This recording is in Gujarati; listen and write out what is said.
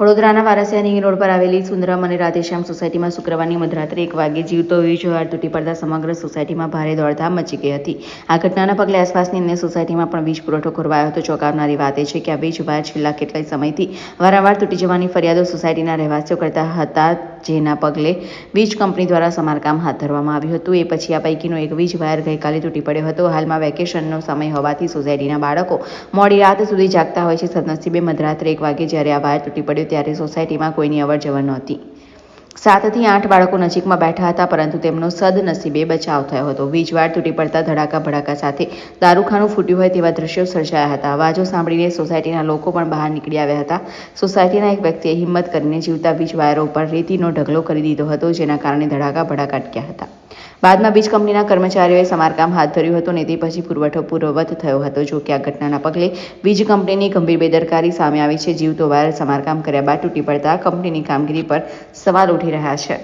વડોદરાના વારસિયા રોડ પર આવેલી સુંદરમ અને રાધેશ્યામ સોસાયટીમાં શુક્રવારની મધરાત્રે એક વાગે જીવતો વીજ વયર તૂટી પડતા સમગ્ર સોસાયટીમાં ભારે દોડધામ મચી ગઈ હતી. આ ઘટનાના પગલે આસપાસની અન્ય સોસાયટીમાં પણ વીજ પુરવઠો ખોરવાયો હતો. ચોંકાવનારી વાત એ છે કે આ વીજ વાયર છેલ્લા કેટલાય સમયથી વારંવાર તૂટી જવાની ફરિયાદો સોસાયટીના રહેવાસીઓ કરતા હતા. જેના પગલે વીજ કંપની દ્વારા સમારકામ હાથ ધરવામાં આવ્યું હતું. એ પછી આ પૈકીનો એક વીજ વાયર ગઈકાલે તૂટી પડ્યો હતો. હાલમાં વેકેશનનો સમય હોવાથી સોસાયટીના બાળકો મોડી રાત સુધી જાગતા હોય છે. સદનસીબે મધરાત્રે એક વાગે જ્યારે આ વાયર તૂટી પડ્યો ત્યારે સોસાયટીમાં કોઈની અવર જવર નહોતી. સાતથી આઠ બાળકો નજીકમાં બેઠા હતા, પરંતુ તેમનો સદનસીબે બચાવ થયો હતો. વીજ વાયર તૂટી પડતા ધડાકા ભડાકા સાથે દારૂખાનું ફૂટ્યું હોય તેવા દ્રશ્યો સર્જાયા હતા. અવાજો સાંભળીને સોસાયટીના લોકો પણ બહાર નીકળી આવ્યા હતા. સોસાયટીના એક વ્યક્તિએ હિંમત કરીને જીવતા વીજ વાયરો ઉપર રેતીનો ઢગલો કરી દીધો હતો, જેના કારણે ધડાકા ભડાકા અટક્યા હતા. બાદમાં વીજ કંપનીના કર્મચારીઓએ સમારકામ હાથ ધર્યું હતું અને તે પછી પુરવઠો પૂર્વવત થયો હતો. જો કે આ ઘટનાના પગલે વીજ કંપનીની ગંભીર બેદરકારી સામે આવી છે. જીવતો વાયર સમારકામ કર્યા બાદ તૂટી પડતા કંપનીની કામગીરી પર સવાલ ઉઠી રહ્યા છે.